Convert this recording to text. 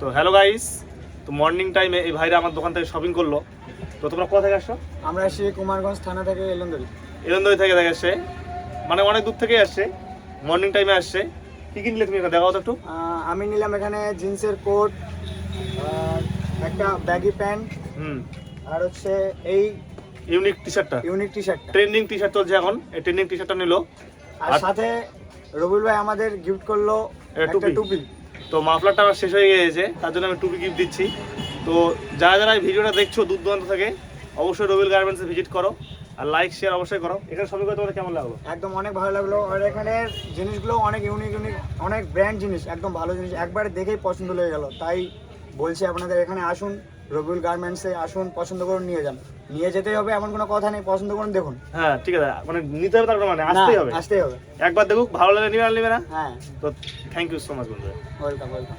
তো hello guys তো morning টাইমে এই ভাইরা আমার দোকান থেকে শপিং করল। তো তোমরা কোথা থেকে আসছো? আমরা আসছি কুমারগঞ্জ থানা থেকে এলন্দরি। এরন্দই থেকে দেখে আসছে মানে অনেক দূর থেকে আসছে মর্নিং টাইমে আসছে কি কি নিলে তুমি এখানে? দেখাও তো একটু। আমি নিলাম এখানে জিন্সের কোট একটা ব্যাগি প্যান্ট হুম। আর হচ্ছে এই ইউনিক টি শার্টটা ইউনিক টি শার্টটা ট্রেন্ডিং টি শার্ট চলছে এখন। এই ট্রেন্ডিং টি শার্টটা নিলো। আর আর- সাথে রবিউল ভাই আমাদের গিফট করল একটা টুপি। তো মাফলারটা আমার শেষ হয়ে গিয়েছে তার জন্য আমি টুপি গিফট দিচ্ছি। তো যারা যারা এই ভিডিওটা দেখছ দূর দূরান্ত থেকে, অবশ্যই রবিল গার্মেন্টসে ভিজিট করো আর লাইক শেয়ার অবশ্যই করো। এখানে সবই করে তোমার কেমন লাগল? একদম অনেক ভালো লাগল। আর এখানের জিনিসগুলো অনেক ইউনিক ইউনিক অনেক ব্র্যান্ড জিনিস, একদম ভালো জিনিস। একবারে দেখেই পছন্দ হয়ে গেল। তাই বলছি আপনাদের এখানে আসুন রবিউল গার্মেন্টসে আসুন পছন্দ করুন নিয়ে যান। নিয়ে যেতেই হবে এমন কোনো কথা নেই পছন্দ করুন দেখুন। হ্যাঁ ঠিক আছে মানে নিতে হবে তারপর মানে আসতেই হবে। আসতেই হবে। একবার দেখুক ভালো লাগে নিবে আর নিবে না। হ্যাঁ। তো থ্যাংক ইউ সো মাচ বন্ধুরা। Welcome welcome